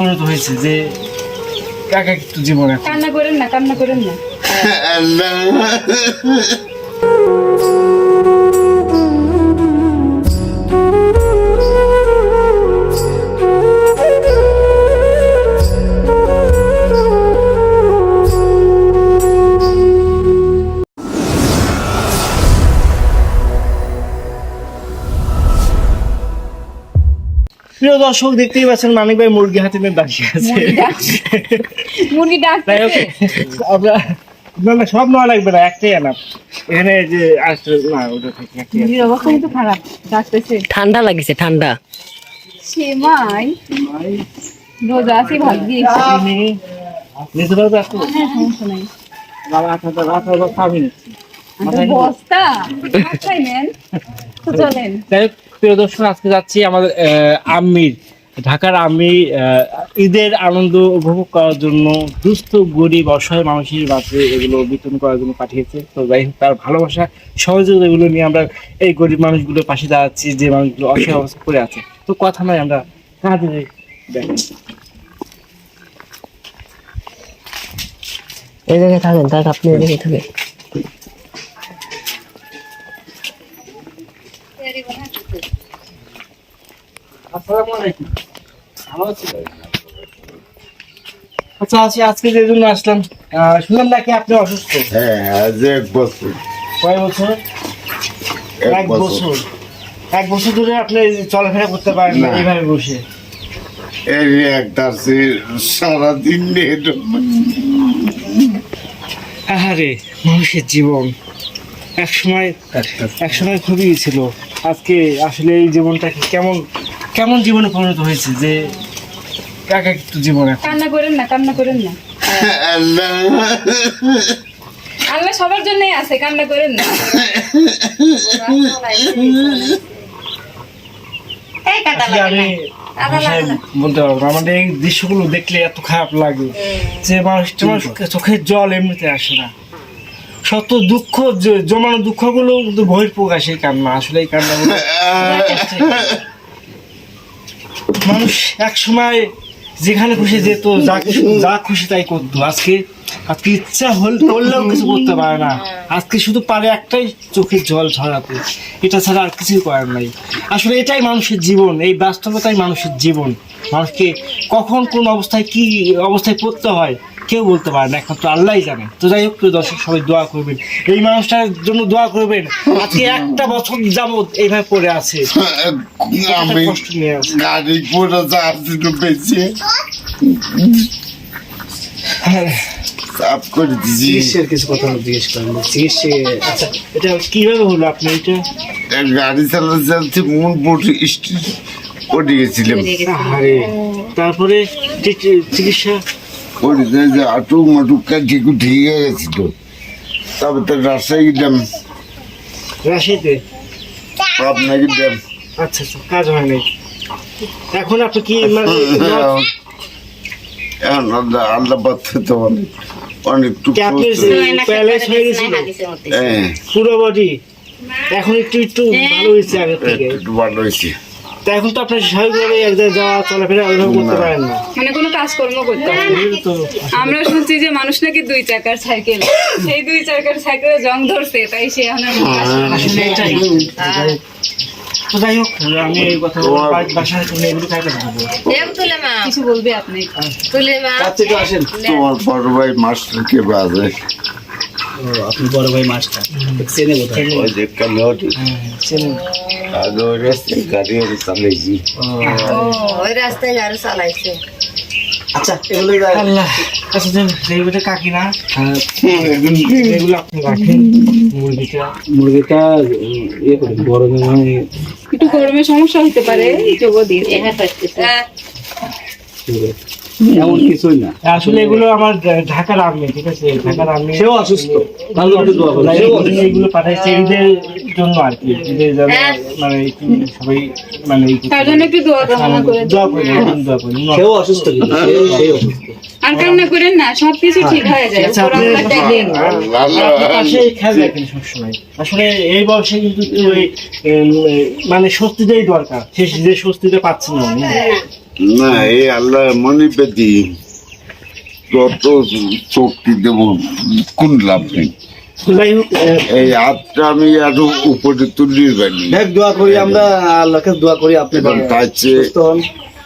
পরিণত হয়েছে যে কাকা একটু জীবন কান্না করেন না কান্না করেন না। প্রিয় দর্শক দেখতেই পাচ্ছেন মানিক ভাই মুরগি হাতে নিয়ে দাঁড়িয়ে আছে। মুরগি ডাক তাই হোক আমরা না না সব নেওয়া লাগবে না একটাই আনাম এখানে যে আসছে না ওটা থেকে একটাই মুরগির অবস্থা কিন্তু খারাপ ডাকতেছে। ঠান্ডা লাগিছে ঠান্ডা। সেমাই রোজা আছি ভাগ্যি চিনি। নিতে পারবে একটু। হ্যাঁ সমস্যা নাই। বাবা আপনার রাত হবে খাবি নিচ্ছি আচ্ছা, বস্তা? চলেন। প্রিয় দর্শক আজকে যাচ্ছি আমাদের আহ, আম্মির ঢাকার আহ, ঈদের আনন্দ উপভোগ করার জন্য দুস্থ গরিব অসহায় মানুষের মাঝে এগুলো বিতরণ করার জন্য পাঠিয়েছে। তো যাই হোক তার ভালোবাসা সহযোগিতা এগুলো নিয়ে আমরা এই গরিব মানুষগুলোর পাশে দাঁড়াচ্ছি যে মানুষগুলো অসহায় অবস্থা করে আছে। তো কথা নয় আমরা কাজে। দেখেন এই জায়গায় থাকেন তাক আপনি এই জায়গায় থাকেন। আসসালামু আলাইকুম ভালো আছেন? আচ্ছা আছি আজকে যে জন্য আসলাম শুনলাম নাকি আপনি অসুস্থ? হ্যাঁ আজ এক বছর। কয় বছর? এক বছর। এক বছর ধরে আপনি চলাফেরা করতে পারেন না। এইভাবে বসে। একটা আছে সারাদিন আহারে মানুষের জীবন। এক সময় এক সময় খুবই ছিল। আজকে আসলে এই জীবনটাকে কেমন কেমন জীবনে পরিণত হয়েছে যে এক একটু জীবন এখন? কান্না করেন না কান্না করেন না। আল্লাহ। আল্লাহ সবার জন্যই আছে কান্না করেন না। ভাষায় বলতে পারব না। আমাদের এই দৃশ্যগুলো দেখলে এত খারাপ লাগে যে মানুষটা মানুষ চোখের জল এমনিতে আসে না। শত দুঃখ জমানো দুঃখগুলো কিন্তু বহির প্রকাশ এই কান্না। আসলে এই কান্নাগুলো মানুষ এক সময় যেখানে খুশি যেত যা খুশি যা খুশি তাই করতো। আজকে আজকে ইচ্ছা হল করলেও কিছু করতে পারে না। আজকে শুধু পারে একটাই চোখের জল ঝরাতে। এটা ছাড়া আর কিছুই করার নাই। আসলে এটাই মানুষের জীবন। এই বাস্তবতাই মানুষের জীবন। মানুষকে কখন কোন অবস্থায় কি অবস্থায় পড়তে হয় কেউ বলতে পারে না একমাত্র আল্লাহই জানে। তো যাই হোক প্রিয় দর্শক সবাই দোয়া করবেন। এই মানুষটার জন্য দোয়া করবেন। আজকে একটা বছর যাবত এইভাবে পড়ে আছে। আমি বেঁচে হ্যাঁ। করে চিকিৎসার কিছু কথা জিজ্ঞেস করেন চিকিৎসা আচ্ছা এটা কীভাবে হলো আপনি এটা? গাড়ি চালাতে চালাতে মন স্ট্রিট তারপরে চিকিৎসা? যায় যে আটুক মাটুক কাটি ঠিক হয়ে গেছিল তারপর তো রাজশাহী গেলাম। রাশিতে আপনাকে গেলাম আচ্ছা আচ্ছা কাজ হয় নাই। এখন আপনি কি মানে এখন আল্লাহ আল্লাহ বাচ্চা তো অনেক অনেক প্যালেস হয়ে গেছিল? হ্যাঁ। পুরো বডি এখন একটু একটু ভালো হয়েছে আগে থেকে। একটু ভালো হয়েছে। তা এখন তো আপনার স্বাভাবিকভাবে এক জায়গায় যাওয়া চলাফেরা ওইভাবে করতে পারেন না। মানে কোনো কাজকর্ম করতে হয় না। তো আমরা শুনছি যে মানুষ নাকি দুই চাকার সাইকেল। সেই দুই চাকার সাইকেলে জং ধরছে তাই সে এখন তো যাই হোক আমি এই কথা বাসায় শুনে এগুলো খাইতে পারব কিছু বলবে আপনি? তোমার বড় ভাই মাস্টার কে বাজে? আপনি বড় ভাই মাস্টার চেনে বোধহয়। ওই যে হ্যাঁ। আগে ওই রাস্তায় গাড়ি আমি চালাইছি ওই রাস্তায় গাড়ি চালাইছে। আচ্ছা এগুলো আল্লাহ আচ্ছা কাকি না এগুলো আপনি রাখেন মুরগিটা। মুরগিটা ইয়ে করে গরমে মানে একটু গরমে সমস্যা হতে পারে যোগ দিয়ে এমন কিছুই না। আসলে এগুলো আমার ঢাকার আর্মি ঠিক আছে? ঢাকার আর্মি সেও অসুস্থ। দোয়া করো। সেও পাঠাইছে ঈদের জন্য আর কি। ঈদের যেন মানে সবাই মানে তার জন্য একটু দোয়া কামনা করে দোয়া করি। দোয়া করি। সেও অসুস্থ কিন্তু সে- সেই অসুস্থ। আর কান্না করেন না সবকিছু ঠিক হয়ে যায়। আচ্ছা, আপনি আপনার পাশে খেয়াল রাখেন সবসময়। আসলে এই বয়সে কিন্তু ওই মানে স্বস্তিটাই দরকার। সে যে স্বস্তিটা পাচ্ছেন না উনি। না এই আল্লাহ মনে পেতি যত শক্তি দেব কোন লাভ নেই। এই হাতটা আমি আরও উপরে তুলি পারি দোয়া করি আমরা আল্লাহকে দোয়া করি আপনি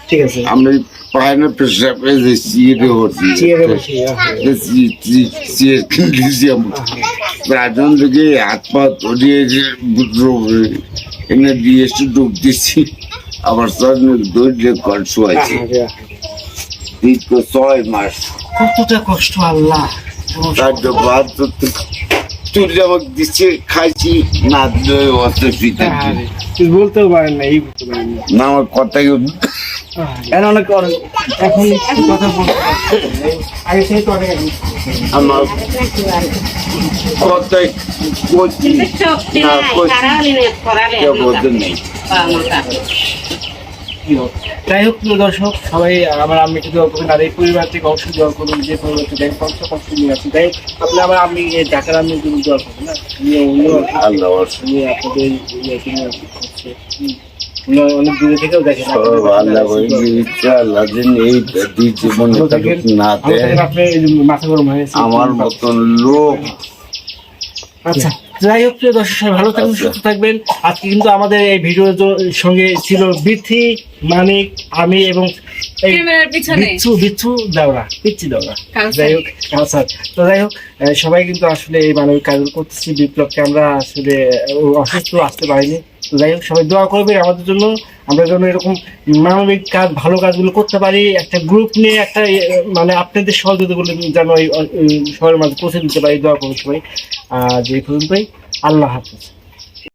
ঠিক আছে। আমি পায়না পেশাবে যে চিয়ে হচ্ছি চেয়ারে বসে, আহ, রাজন থেকে হাত পা ধরিয়ে যে এনে দিয়ে একটু ডুব দিচ্ছি আবার সঙ্গে দৈর্য কষ্ট আছে। আহারে, আহারে। দীর্ঘ ছয় মাস। কতটা কষ্ট আল্লাহ। তার বাদ তুই আমাকে দিচ্ছে খাইছি না দিলে বলতেও পারেন না এই বলতে পারেন না। না আমার কথা কি এখন অনেক এখন কথা বলতে আগে তো আমার কথাই করছি না করছি কেউ বলতে নেই। যাই হোক প্রিয় দর্শক সবাই আমার আম্মিকে দোয়া করবেন আর এই পরিবার থেকে অবশ্যই দোয়া করবেন যে পরিবারকে দেখ কষ্ট কষ্ট নিয়ে তাই আপনি আমার এই ঢাকার আম্মির জন্য দোয়া করবেন না? উনিও উনি আপনাদের নিয়ে। উনি অনেক দূরে থেকেও দেখেন। আমার মতন লোক। আচ্ছা। যাই হোক প্রিয় দর্শক সবাই ভালো থাকবেন। সুস্থ থাকবেন। আজকে কিন্তু আমাদের এই ভিডিওর সঙ্গে ছিল বৃথি মানিক আমি এবং বিচ্ছু বিচ্ছু দেওরা পিচ্ছি দেওরা। যাই হোক কাউসার তো যাই হোক সবাই কিন্তু আসলে এই মানবিক কাজগুলো করতেছি বিপ্লবকে আমরা আসলে অসুস্থ আসতে পারিনি। তো যাই হোক সবাই দোয়া করবে আমাদের জন্য। আমরা যেন এরকম মানবিক কাজ, ভালো কাজগুলো করতে পারি, একটা গ্রুপ নিয়ে একটা মানে আপনাদের সহযোগিতাগুলো যেন ওই শহরের মাঝে পৌঁছে দিতে পারি, দোয়া করতে পারি আর যে পর্যন্তই, আল্লাহ হাফিজ।